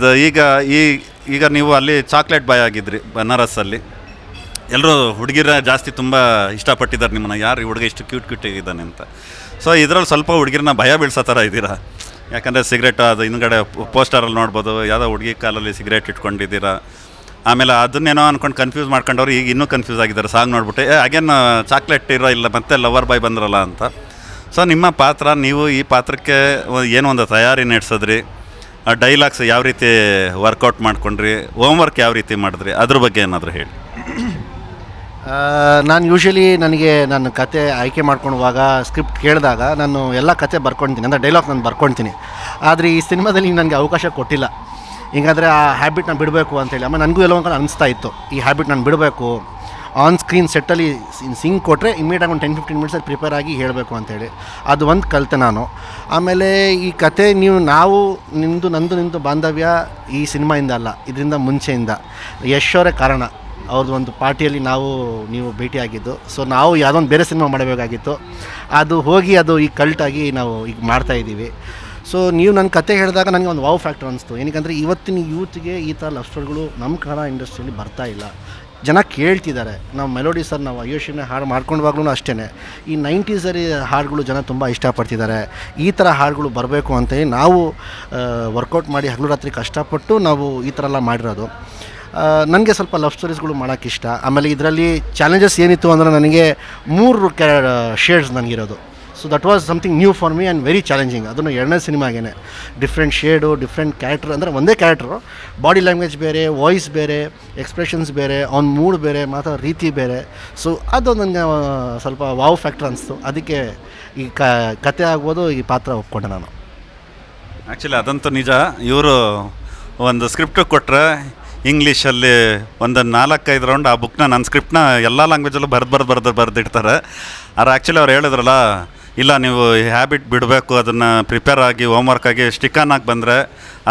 ಇದು ಈಗ ಈ, ಈಗ ನೀವು ಅಲ್ಲಿ ಚಾಕ್ಲೇಟ್ ಬಾಯ್ ಆಗಿದ್ರಿ ಬನಾರಸ್ಸಲ್ಲಿ ಎಲ್ಲರೂ ಹುಡುಗಿರ ಜಾಸ್ತಿ ತುಂಬ ಇಷ್ಟಪಟ್ಟಿದ್ದಾರೆ ನಿಮ್ಮನ್ನ. ಯಾರು ಈ ಹುಡುಗ ಇಷ್ಟು ಕ್ಯೂಟ್ ಕ್ಯೂಟ್ ಆಗಿದ್ದಾನೆ ಅಂತ. ಸೊ ಇದರಲ್ಲಿ ಸ್ವಲ್ಪ ಹುಡುಗಿರನ್ನ ಭಯ ಬೀಳ್ಸೋ ಥರ ಇದ್ದೀರಾ? ಯಾಕಂದರೆ ಸಿಗರೇಟ್ ಅದು ಹಿಂದ್ಗಡೆ ಪೋಸ್ಟರಲ್ಲಿ ನೋಡ್ಬೋದು, ಯಾವುದೋ ಹುಡುಗಿ ಕಾಲಲ್ಲಿ ಸಿಗರೇಟ್ ಇಟ್ಕೊಂಡಿದ್ದೀರಾ? ಆಮೇಲೆ ಅದನ್ನೇನೋ ಅಂದ್ಕೊಂಡು ಕನ್ಫ್ಯೂಸ್ ಮಾಡ್ಕೊಂಡವ್ರು ಈಗ ಇನ್ನೂ ಕನ್ಫ್ಯೂಸ್ ಆಗಿದ್ದಾರೆ, ಸಾಂಗ್ ನೋಡ್ಬಿಟ್ಟು. ಏ ಅಗೇನ್ ಚಾಕ್ಲೇಟ್ ಇರೋ ಇಲ್ಲ, ಮತ್ತೆ ಲವರ್ ಬಾಯ್ ಬಂದ್ರಲ್ಲ ಅಂತ. ಸೊ ನಿಮ್ಮ ಪಾತ್ರ, ನೀವು ಈ ಪಾತ್ರಕ್ಕೆ ಏನೋ ಒಂದು ತಯಾರಿ ನಡೆಸಿದ್ರಿ? ಡೈಲಾಗ್ಸ್ ಯಾವ ರೀತಿ ವರ್ಕೌಟ್ ಮಾಡ್ಕೊಂಡ್ರಿ? ವರ್ಕ್ ಯಾವ ರೀತಿ ಮಾಡಿದ್ರಿ? ಅದ್ರ ಬಗ್ಗೆ ಏನಾದರೂ ಹೇಳಿ. ನಾನು ಯೂಶ್ವಲಿ ನನಗೆ ನನ್ನ ಕತೆ ಆಯ್ಕೆ ಮಾಡ್ಕೊಳ್ಳುವಾಗ ಸ್ಕ್ರಿಪ್ಟ್ ಕೇಳಿದಾಗ ನಾನು ಎಲ್ಲ ಕತೆ ಬರ್ಕೊಳ್ತೀನಿ ಅಂದರೆ ಡೈಲಾಗ್ ನಾನು ಬರ್ಕೊಳ್ತೀನಿ ಆದರೆ ಈ ಸಿನಿಮಾದಲ್ಲಿ ನನಗೆ ಅವಕಾಶ ಕೊಟ್ಟಿಲ್ಲ. ಹಿಂಗಾದರೆ ಆ ಹ್ಯಾಬಿಟ್ ನಾನು ಬಿಡಬೇಕು ಅಂತೇಳಿ ಆಮೇಲೆ ನನಗೂ ಎಲ್ಲೋ ಅನಿಸ್ತಾ ಇತ್ತು. ಈ ಹ್ಯಾಬಿಟ್ ನಾನು ಬಿಡಬೇಕು ಆನ್ ಸ್ಕ್ರೀನ್ ಸೆಟ್ಟಲ್ಲಿ ಸಿಂಗ್ ಕೊಟ್ಟರೆ ಇಮಿಡಿಯೇಟಾಗಿ ಒಂದು ಟೆನ್ ಫಿಫ್ಟೀನ್ ಮಿನಿಟ್ಸಲ್ಲಿ ಪ್ರಿಪೇರ್ ಆಗಿ ಹೇಳಬೇಕು ಅಂತೇಳಿ ಅದು ಒಂದು ಕಲಿತೆ ನಾನು. ಆಮೇಲೆ ಈ ಕತೆ ನೀವು ನಾವು, ನಿಂದು, ನಂದು, ನಿಂದು ಬಾಂಧವ್ಯ ಈ ಸಿನಿಮಾಯಿಂದ ಅಲ್ಲ, ಇದರಿಂದ ಮುಂಚೆಯಿಂದ. ಯಶ್ ಅವರೇ ಕಾರಣ. ಅವ್ರದ್ದು ಒಂದು ಪಾರ್ಟಿಯಲ್ಲಿ ನಾವು, ನೀವು ಭೇಟಿಯಾಗಿದ್ದು. ಸೊ ನಾವು ಯಾವುದೊಂದು ಬೇರೆ ಸಿನಿಮಾ ಮಾಡಬೇಕಾಗಿತ್ತು. ಅದು ಹೋಗಿ ಅದು ಈ ಕಲ್ಟಾಗಿ ನಾವು ಈಗ ಮಾಡ್ತಾ ಇದ್ದೀವಿ ಸೊ ನೀವು ನನ್ನ ಕತೆ ಹೇಳಿದಾಗ ನನಗೆ ಒಂದು ವಾವ್ ಫ್ಯಾಕ್ಟರ್ ಅನಿಸ್ತು. ಏನಕ್ಕಂದರೆ ಇವತ್ತಿನ ಯೂತ್ಗೆ ಈ ಥರ ಲವ್ ಸ್ಟೋರಿಗಳು ನಮ್ಮ ಕನ್ನಡ ಇಂಡಸ್ಟ್ರಿಯಲ್ಲಿ ಬರ್ತಾ ಇಲ್ಲ. ಜನ ಕೇಳ್ತಿದ್ದಾರೆ. ನಾವು ಮೆಲೋಡಿ ಸರ್, ನಾವು ಅಯೋಶಿನ ಹಾಡು ಮಾಡ್ಕೊಂಡವಾಗ್ಲೂ ಅಷ್ಟೇ ಈ ನೈಂಟೀಸರಿ ಹಾಡುಗಳು ಜನ ತುಂಬ ಇಷ್ಟಪಡ್ತಿದ್ದಾರೆ. ಈ ಥರ ಹಾಡುಗಳು ಬರಬೇಕು ಅಂತೇಳಿ ನಾವು ವರ್ಕೌಟ್ ಮಾಡಿ ಹಗಲು ರಾತ್ರಿ ಕಷ್ಟಪಟ್ಟು ನಾವು ಈ ಥರ ಎಲ್ಲ ಮಾಡಿರೋದು. ನನಗೆ ಸ್ವಲ್ಪ ಲವ್ ಸ್ಟೋರೀಸ್ಗಳು ಮಾಡೋಕ್ಕಿಷ್ಟ ಆಮೇಲೆ ಇದರಲ್ಲಿ ಚಾಲೆಂಜಸ್ ಏನಿತ್ತು ಅಂದರೆ ನನಗೆ ಮೂರು ಕ್ಯಾ shades ನನಗಿರೋದು. So that was something new for me and very challenging ಅದನ್ನು ಎರಡನೇ ಸಿನಿಮಾಗೇನೆ. ಡಿಫ್ರೆಂಟ್ ಶೇಡು ಡಿಫ್ರೆಂಟ್ ಕ್ಯಾರೆಕ್ಟರ್ ಅಂದರೆ ಒಂದೇ ಕ್ಯಾರೆಕ್ಟ್ರು ಬಾಡಿ ಲ್ಯಾಂಗ್ವೇಜ್ ಬೇರೆ ವಾಯ್ಸ್ ಬೇರೆ ಎಕ್ಸ್ಪ್ರೆಷನ್ಸ್ ಬೇರೆ ಅವ್ನ ಮೂಡ್ ಬೇರೆ ಮಾತಾಡೋ ರೀತಿ ಬೇರೆ. ಸೊ ಅದು ನನಗೆ ಸ್ವಲ್ಪ ವಾವ್ ಫ್ಯಾಕ್ಟರ್ ಅನಿಸ್ತು. ಅದಕ್ಕೆ ಈ ಕತೆ ಆಗ್ಬೋದು, ಈ ಪಾತ್ರ ಒಪ್ಕೊಂಡೆ ನಾನು. ಆ್ಯಕ್ಚುಲಿ ಅದಂತೂ ನಿಜ. ಇವರು ಒಂದು ಸ್ಕ್ರಿಪ್ಟ್ ಕೊಟ್ಟರೆ ಇಂಗ್ಲೀಷಲ್ಲಿ ಒಂದು ನಾಲ್ಕೈದು ರೌಂಡ್ ಆ ಬುಕ್ನ ನನ್ನ ಸ್ಕ್ರಿಪ್ಟ್ನ ಎಲ್ಲ ಲ್ಯಾಂಗ್ವೇಜಲ್ಲೂ ಬರೆದು ಬರೆದು ಬರೆದು ಬರೆದಿಡ್ತಾರೆ ಆದರೆ ಆ್ಯಕ್ಚುಲಿ ಅವ್ರು ಹೇಳಿದ್ರಲ್ಲ ಇಲ್ಲ ನೀವು ಹ್ಯಾಬಿಟ್ ಬಿಡಬೇಕು ಅದನ್ನು ಪ್ರಿಪೇರ್ ಆಗಿ ಹೋಮ್ವರ್ಕ್ ಆಗಿ ಆನ್ ಆಗಿ ಬಂದರೆ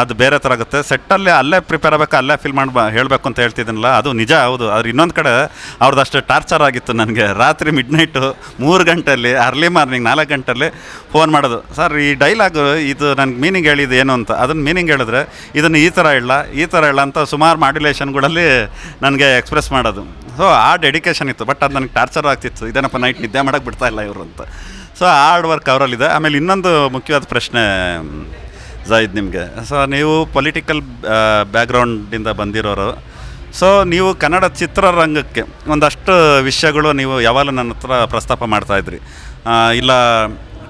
ಅದು ಬೇರೆ ಥರ ಆಗುತ್ತೆ. ಸೆಟ್ಟಲ್ಲಿ ಅಲ್ಲೇ ಪ್ರಿಪೇರ್ ಆಗಬೇಕು, ಅಲ್ಲೇ ಫಿಲ್ ಮಾಡಿ ಹೇಳಬೇಕು ಅಂತ ಹೇಳ್ತಿದ್ದೀನಲ್ಲ, ಅದು ನಿಜ, ಹೌದು. ಆದ್ರೆ ಇನ್ನೊಂದು ಕಡೆ ಅವ್ರದ್ದು ಟಾರ್ಚರ್ ಆಗಿತ್ತು ನನಗೆ. ರಾತ್ರಿ ಮಿಡ್ ನೈಟು ಮೂರು ಗಂಟೆಯಲ್ಲಿ ಅರ್ಲಿ ಮಾರ್ನಿಂಗ್ ನಾಲ್ಕು ಗಂಟೆಯಲ್ಲಿ ಫೋನ್ ಮಾಡೋದು. ಸರ್ ಈ ಡೈಲಾಗು ಇದು ನನಗೆ ಮೀನಿಂಗ್ ಹೇಳಿದ್ದು ಏನು ಅಂತ. ಅದನ್ನು ಮೀನಿಂಗ್ ಹೇಳಿದ್ರೆ, ಇದನ್ನು ಈ ಥರ ಇಲ್ಲ ಈ ಥರ ಇಲ್ಲ ಅಂತ ಸುಮಾರು ಮಾಡ್ಯುಲೇಷನ್ಗಳಲ್ಲಿ ನನಗೆ ಎಕ್ಸ್ಪ್ರೆಸ್ ಮಾಡೋದು. ಸೊ ಆ ಡೆಡಿಕೇಶನ್ ಇತ್ತು. ಬಟ್ ಅದು ನನಗೆ ಟಾರ್ಚರ್ ಆಗ್ತಿತ್ತು. ಇದೇನಪ್ಪ ನೈಟ್ ನಿದ್ದೆ ಮಾಡೋಕ್ಕೆ ಬಿಡ್ತಾ ಇಲ್ಲ ಇವರು ಅಂತ. ಸೊ ಹಾರ್ಡ್ ವರ್ಕ್ ಅವರಲ್ಲಿದೆ. ಆಮೇಲೆ ಇನ್ನೊಂದು ಮುಖ್ಯವಾದ ಪ್ರಶ್ನೆ ಜಾಯಿದ್ ನಿಮಗೆ. ಸೊ ನೀವು ಪೊಲಿಟಿಕಲ್ ಬ್ಯಾಕ್ಗ್ರೌಂಡಿಂದ ಬಂದಿರೋರು. ಸೊ ನೀವು ಕನ್ನಡ ಚಿತ್ರರಂಗಕ್ಕೆ ಒಂದಷ್ಟು ವಿಷಯಗಳು ನೀವು ಯಾವಾಗಲೂ ನನ್ನ ಹತ್ರ ಪ್ರಸ್ತಾಪ ಮಾಡ್ತಾಯಿದ್ರಿ ಇಲ್ಲ,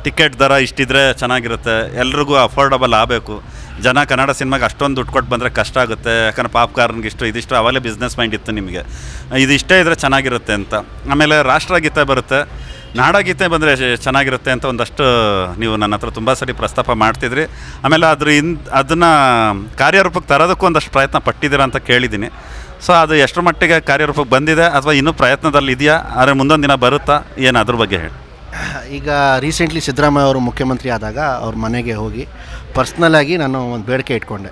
ಟಿಕೆಟ್ ದರ ಇಷ್ಟಿದ್ರೆ ಚೆನ್ನಾಗಿರುತ್ತೆ, ಎಲ್ರಿಗೂ ಅಫೋರ್ಡಬಲ್ ಆಗಬೇಕು. ಜನ ಕನ್ನಡ ಸಿನಿಮಾಗೆ ಅಷ್ಟೊಂದು ದುಡ್ಡು ಕೊಟ್ಟು ಬಂದರೆ ಕಷ್ಟ ಆಗುತ್ತೆ, ಯಾಕಂದ್ರೆ ಪಾಪ್ಕಾರ್ನ್ಗೆ ಇಷ್ಟು, ಇದಿಷ್ಟು, ಅವಾಗಲೇ ಬಿಸ್ನೆಸ್ ಮೈಂಡ್ ಇತ್ತು ನಿಮಗೆ. ಇದಿಷ್ಟೇ ಇದ್ದರೆ ಚೆನ್ನಾಗಿರುತ್ತೆ ಅಂತ. ಆಮೇಲೆ ರಾಷ್ಟ್ರಗೀತೆ ಬರುತ್ತೆ. ನಾಡಗೀತೆ ಬಂದರೆ ಚೆನ್ನಾಗಿರುತ್ತೆ ಅಂತ ಒಂದಷ್ಟು ನೀವು ನನ್ನ ಹತ್ರ ತುಂಬ ಸರಿ ಪ್ರಸ್ತಾಪ ಮಾಡ್ತಿದ್ರಿ. ಆಮೇಲೆ ಅದ್ರ ಇನ್, ಅದನ್ನು ಕಾರ್ಯರೂಪಕ್ಕೆ ತರೋದಕ್ಕೂ ಒಂದಷ್ಟು ಪ್ರಯತ್ನ ಪಟ್ಟಿದ್ದೀರಾ ಅಂತ ಕೇಳಿದ್ದೀನಿ. ಸೊ, ಅದು ಎಷ್ಟರ ಮಟ್ಟಿಗೆ ಕಾರ್ಯರೂಪಕ್ಕೆ ಬಂದಿದೆ ಅಥವಾ ಇನ್ನೂ ಪ್ರಯತ್ನದಲ್ಲಿ ಇದೆಯಾ? ಆದರೆ ಮುಂದೊಂದು ದಿನ ಬರುತ್ತಾ? ಏನು ಅದ್ರ ಬಗ್ಗೆ ಹೇಳಿ. ಈಗ ರೀಸೆಂಟ್ಲಿ ಸಿದ್ದರಾಮಯ್ಯ ಅವರು ಮುಖ್ಯಮಂತ್ರಿ ಆದಾಗ ಅವ್ರ ಮನೆಗೆ ಹೋಗಿ ಪರ್ಸ್ನಲಾಗಿ ನಾನು ಒಂದು ಬೇಡಿಕೆ ಇಟ್ಕೊಂಡೆ.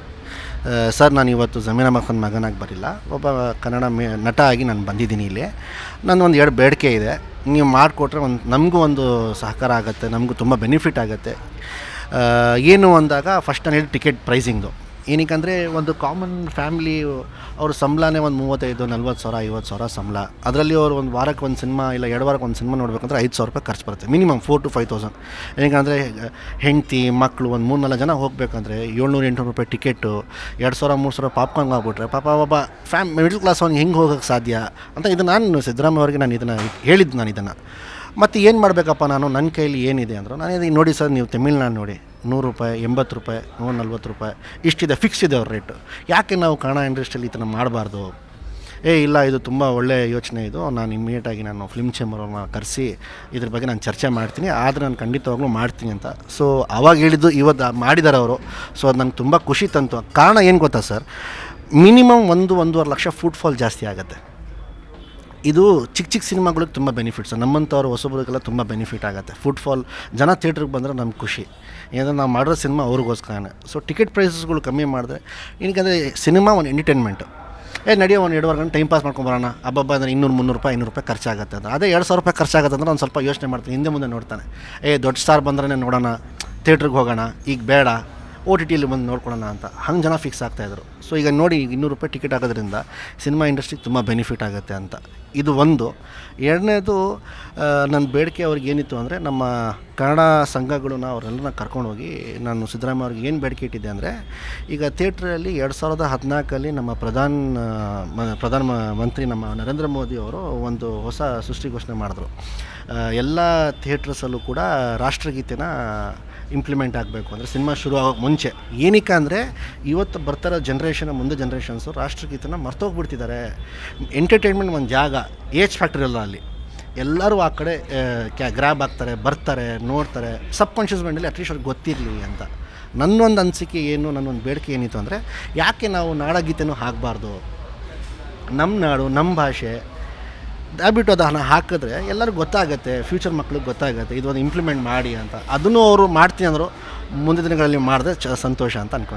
ಸರ್, ನಾನು ಇವತ್ತು ಜಮೀನ ಮಕ್ಕನ ಮಗನಾಗಿ ಬರಿಲ್ಲ. ಒಬ್ಬ ಕನ್ನಡ ಮೇ, ನಟ ಆಗಿ ನಾನು ಬಂದಿದ್ದೀನಿ ಇಲ್ಲಿ. ಒಂದು ಎರಡು ಬೇಡಿಕೆ ಇದೆ. ನೀವು ಮಾಡಿಕೊಟ್ರೆ ಒಂದು, ನಮಗೂ ಒಂದು ಸಹಕಾರ ಆಗುತ್ತೆ, ನಮಗೂ ತುಂಬ ಬೆನಿಫಿಟ್ ಆಗುತ್ತೆ. ಏನು ಅಂದಾಗ ಫಸ್ಟ್ ನಾನು ಹೇಳಿ ಟಿಕೆಟ್ ಪ್ರೈಸಿಂಗ್ದು ಏನಕ್ಕಂದರೆ ಒಂದು ಕಾಮನ್ ಫ್ಯಾಮಿಲಿ ಅವ್ರ ಸಂಬಳನೇ ಒಂದು ಮೂವತ್ತೈದು, ನಲ್ವತ್ತು ಸಾವಿರ, ಐವತ್ತು ಸಾವಿರ ಸಂಬಳ. ಅದರಲ್ಲಿ ಅವರು ಒಂದು ವಾರಕ್ಕೆ ಒಂದು ಸಿನಿಮಾ ಇಲ್ಲ ಎರಡು ವಾರಕ್ಕೆ ಒಂದು ಸಿನಿಮಾ ನೋಡಬೇಕಂದ್ರೆ ಐದು ಸಾವಿರ ರೂಪಾಯಿ ಖರ್ಚು ಬರುತ್ತೆ. Minimum four to five thousand ಏನಕ್ಕಂದರೆ, ಹೆಂಡತಿ ಮಕ್ಕಳು ಒಂದು ಮೂರು ನಾಲ್ಕು ಜನ ಹೋಗಬೇಕಂದ್ರೆ ಏಳ್ನೂರು, ಎಂಟುನೂರು ರೂಪಾಯಿ ಟಿಕೆಟು ಎರಡು ಸಾವಿರ, ಮೂರು ಸಾವಿರ ಪಾಪ್ಕಾರ್ನ್ ಆಗ್ಬಿಟ್ರೆ ಪಾಪ ಒಬ್ಬ ಫ್ಯಾಮ್ ಮಿಡ್ಲ್ ಕ್ಲಾಸ್ ಅವ್ನಿಗೆ ಹೆಂಗೆ ಹೋಗೋಕ್ಕೆ ಸಾಧ್ಯ ಅಂತ ಇದು ನಾನು ಸಿದ್ದರಾಮಯ್ಯ ಅವರಿಗೆ ನಾನು ಇದನ್ನು ಹೇಳಿದ್ದು ನಾನು ಇದನ್ನು. ಮತ್ತು ಏನು ಮಾಡಬೇಕಪ್ಪ ನಾನು? ನನ್ನ ಕೈಲಿ ಏನಿದೆ ಅಂದರು ನಾನು ನೋಡಿ ಸರ್, ನೀವು ತಮಿಳ್ನಾಡು ನೋಡಿ. ನೂರು ರೂಪಾಯಿ, ಎಂಬತ್ತು ರೂಪಾಯಿ, ನೂರ ನಲ್ವತ್ತು ರೂಪಾಯಿ, ಇಷ್ಟಿದೆ ಫಿಕ್ಸ್ ಇದೆ ಅವ್ರ ರೇಟು ಯಾಕೆ ನಾವು ಕನ್ನಡ ಇಂಡಸ್ಟ್ರಿಯಲ್ಲಿ ಈ ಥರ ಮಾಡಬಾರ್ದು? ಏ, ಇಲ್ಲ, ಇದು ತುಂಬ ಒಳ್ಳೆಯ ಯೋಚನೆ ಇದು. ನಾನು ಇಮ್ಮಿಡಿಯೇಟಾಗಿ ನಾನು ಫಿಲ್ಮ್ ಚೇಂಬರವ್ರನ್ನ ಕರೆಸಿ, ಇದ್ರ ಬಗ್ಗೆ ನಾನು ಚರ್ಚೆ ಮಾಡ್ತೀನಿ. ಆದರೆ ನಾನು ಖಂಡಿತವಾಗ್ಲೂ ಮಾಡ್ತೀನಿ ಅಂತ. ಸೊ ಅವಾಗ ಹೇಳಿದ್ದು ಇವತ್ತು ಮಾಡಿದ್ದಾರೆ ಅವರು. ಸೊ ಅದು ನಂಗೆ ತುಂಬ ಖುಷಿ ತಂತು. ಕಾರಣ ಏನು ಗೊತ್ತಾ ಸರ್? ಮಿನಿಮಮ್ ಒಂದು, ಒಂದೂವರೆ ಲಕ್ಷ ಫುಟ್ಫಾಲ್ ಜಾಸ್ತಿ ಆಗುತ್ತೆ. ಇದು ಚಿಕ್ಕ ಚಿಕ್ಕ ಸಿನಿಮಾಗಳಿಗೆ ತುಂಬ ಬೆನಿಫಿಟ್ಸ್ ನಮ್ಮಂಥವ್ರು ಹೊಸಬ್ರಿಗೆಲ್ಲ ತುಂಬ ಬೆನಿಫಿಟ್ ಆಗುತ್ತೆ. ಫುಟ್ಫಾಲ್ ಜನ ಥಿಯೇಟ್ರಿಗೆ ಬಂದರೆ ನಮ್ಗೆ ಖುಷಿ. ಏನಂದ್ರೆ ನಾವು ಮಾಡಿರೋ ಸಿನಿಮಾ ಅವ್ರಿಗೋಸ್ಕರನೇ. ಸೊ ಟಿಕೆಟ್ ಪ್ರೈಸಸ್ಗಳು ಕಮ್ಮಿ ಮಾಡಿದ್ರೆ, ಏನಕ್ಕಂದರೆ ಸಿನಿಮಾ ಒಂದು ಎಂಟರ್ಟೈನ್ಮೆಂಟು ಏ, ನಡೆಯೋ ಒಂದು ಎರಡುವರೆ ಗಂಟೆ ಟೈಮ್ ಪಾಸ್ ಮಾಡ್ಕೊಂಬರೋಣ ಹಬ್ಬಬ್ಬ ಅಂದರೆ ಇನ್ನೂರು, ಮುನ್ನೂರು ರೂಪಾಯಿ, ಐನೂರು ರೂಪಾಯಿ ಖರ್ಚಾಗುತ್ತೆ ಅಂತ ಅದೇ ಎರಡು ಸಾವಿರ ರೂಪಾಯಿ ಖರ್ಚಾಗುತ್ತೆ ಅಂದ್ರೆ ಒಂದು ಸ್ವಲ್ಪ ಯೋಚನೆ ಮಾಡ್ತೀನಿ. ಹಿಂದೆ ಮುಂದೆ ನೋಡ್ತಾನೆ. ಏ, ದೊಡ್ಡ ಸ್ಟಾರ್ ಬಂದ್ರೆ ನೋಡೋಣ. ಥಿಯೇಟ್ರಿಗೆ ಹೋಗೋಣ. ಈಗ ಬೇಡ. ಓ ಟಿ ಟಿಯಲ್ಲಿ ಬಂದು ನೋಡ್ಕೊಳ್ಳೋಣ ಅಂತ. ಹಂಗೆ ಜನ ಫಿಕ್ಸ್ ಆಗ್ತಾಯಿದ್ರು ಸೊ ಈಗ ನೋಡಿ ಇನ್ನೂರು ರೂಪಾಯಿ ಟಿಕೆಟ್ ಆಗೋದ್ರಿಂದ ಸಿನಿಮಾ ಇಂಡಸ್ಟ್ರಿ ತುಂಬ ಬೆನಿಫಿಟ್ ಆಗುತ್ತೆ ಅಂತ. ಇದು ಒಂದು. ಎರಡನೇದು ನನ್ನ ಬೇಡಿಕೆ ಅವ್ರಿಗೆ ಏನಿತ್ತು ಅಂದರೆ, ನಮ್ಮ ಕನ್ನಡ ಸಂಘಗಳನ್ನ ಅವರೆಲ್ಲನ ಕರ್ಕೊಂಡೋಗಿ ನಾನು ಸಿದ್ದರಾಮಯ್ಯ ಅವ್ರಿಗೆ ಏನು ಬೇಡಿಕೆ ಇಟ್ಟಿದ್ದೆ ಅಂದರೆ, ಈಗ ಥಿಯೇಟ್ರಲ್ಲಿ ಎರಡು ಸಾವಿರದ ಹದಿನಾಲ್ಕಲ್ಲಿ ನಮ್ಮ ಪ್ರಧಾನ ಪ್ರಧಾನ ಮಂತ್ರಿ ನಮ್ಮ ನರೇಂದ್ರ ಮೋದಿ ಅವರು ಒಂದು ಹೊಸ ಸೃಷ್ಟಿ ಘೋಷಣೆ ಮಾಡಿದ್ರು ಎಲ್ಲ ಥಿಯೇಟ್ರಸಲ್ಲೂ ಕೂಡ ರಾಷ್ಟ್ರಗೀತೆನ ಇಂಪ್ಲಿಮೆಂಟ್ ಆಗಬೇಕು. ಅಂದರೆ ಸಿನಿಮಾ ಶುರು ಆಗೋಕ್ಕೆ ಮುಂಚೆ. ಏನಕ್ಕೆ ಅಂದರೆ ಇವತ್ತು ಬರ್ತಾರೋ ಜನ್ರೇಷನ್ ಮುಂದೆ ಜನ್ರೇಷನ್ಸು ರಾಷ್ಟ್ರಗೀತನ ಮರ್ತೋಗ್ಬಿಡ್ತಿದ್ದಾರೆ ಎಂಟರ್ಟೈನ್ಮೆಂಟ್ ಒಂದು ಜಾಗ ಏಜ್ ಫ್ಯಾಕ್ಟ್ರಿ ಅಲ್ಲ ಅಲ್ಲಿ. ಎಲ್ಲರೂ ಆ ಕಡೆ ಕ್ಯಾ ಗ್ರ್ಯಾಬ್ ಆಗ್ತಾರೆ, ಬರ್ತಾರೆ, ನೋಡ್ತಾರೆ. ಸಬ್ ಕಾನ್ಷಿಯಸ್ ಮೈಂಡಲ್ಲಿ ಅಟ್ಲೀಸ್ಟ್ ಅವ್ರಿಗೆ ಗೊತ್ತಿರಲಿ ಅಂತ. ನನ್ನೊಂದು ಅನಿಸಿಕೆ ಏನು, ನನ್ನೊಂದು ಬೇಡಿಕೆ ಏನಿತ್ತು ಅಂದರೆ, ಯಾಕೆ ನಾವು ನಾಡಗೀತೆನೂ ಹಾಕಬಾರ್ದು? ನಮ್ಮ ನಾಡು ನಮ್ಮ ಭಾಷೆ. ದಯವಿಟ್ಟು ಅದನ್ನು ಹಾಕಿದ್ರೆ ಎಲ್ಲರಿಗೂ ಗೊತ್ತಾಗುತ್ತೆ ಫ್ಯೂಚರ್ ಮಕ್ಳಿಗೆ ಗೊತ್ತಾಗುತ್ತೆ, ಇದೊಂದು ಇಂಪ್ಲಿಮೆಂಟ್ ಮಾಡಿ ಅಂತ. ಅದನ್ನು ಅವರು ಮಾಡ್ತೀನಿ ಅಂದರು ಮುಂದಿನ ದಿನಗಳಲ್ಲಿ ಮಾಡಿದ್ರೆ ಸಂತೋಷ ಅಂತ ಅಂದ್ಕೊಂಡು